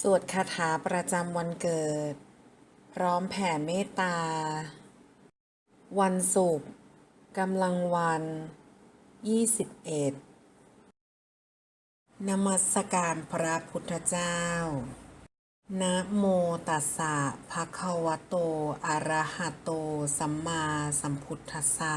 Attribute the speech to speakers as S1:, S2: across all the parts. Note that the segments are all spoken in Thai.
S1: สวดคาถาประจำวันเกิด พร้อมแผ่เมตตา วันศุกร์กำลังวัน 21 นมัสการพระพุทธเจ้า นะโมตัสสะภะคะวะโต อะระหะโต สัมมาสัมพุทธัสสะ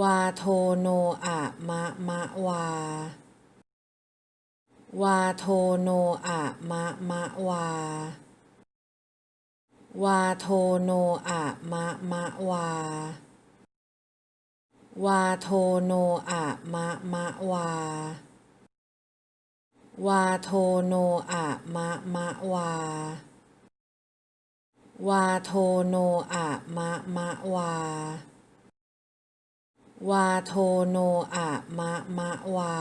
S1: วาโทโนอะมะมะวา วาโทโนอะมะมะวา วาโทโนอะมะมะวา วาโทโนอะมะมะวา วาโทโนอะมะมะวา วาโทโนอะมะมะวา วาโทโนอะมะมะวา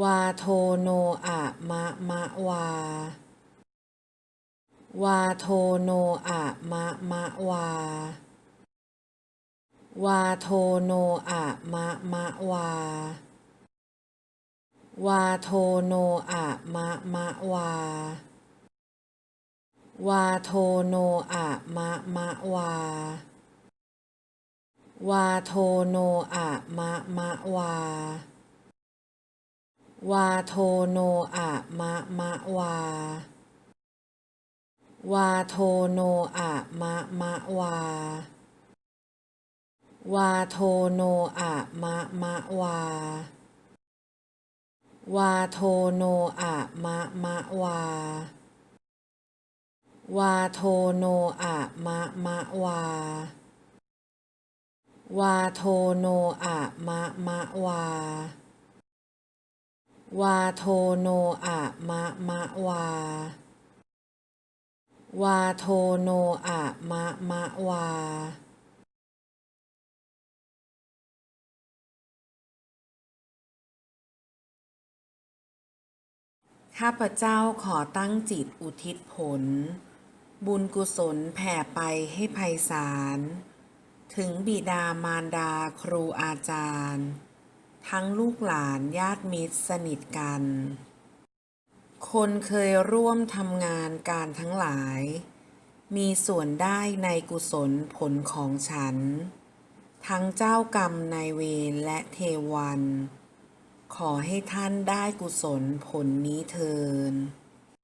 S1: วาโทโนอะมะมะวา วาโทโนอะมะมะวา วาโทโนอะมะมะวา วาโทโนอะมะมะวา วาโทโนอะมะมะวา วาโทโนอะมะมะวา วาโทโนอะมะมะวา วาโทโนอะมะมะวา วาโทโนอะมะมะวา วาโทโนอะมะมะวา วาโทโนอะมะมะวา วาโทโนอะมะมะวา วาโทโนอะมะมะวา วาโทโนอะมะมะวาข้าพเจ้าขอตั้งจิตอุทิศผล บุญกุศลแผ่ไปให้ไพศาล ถึงบิดามารดาครูอาจารย์ ทั้งลูกหลานญาติมิตรสนิทกัน คนเคยร่วมทำงานการทั้งหลาย มีส่วนได้ในกุศลผลของฉัน ทั้งเจ้ากรรมนายเวรและเทวัน ขอให้ท่านได้กุศลผลนี้เทิน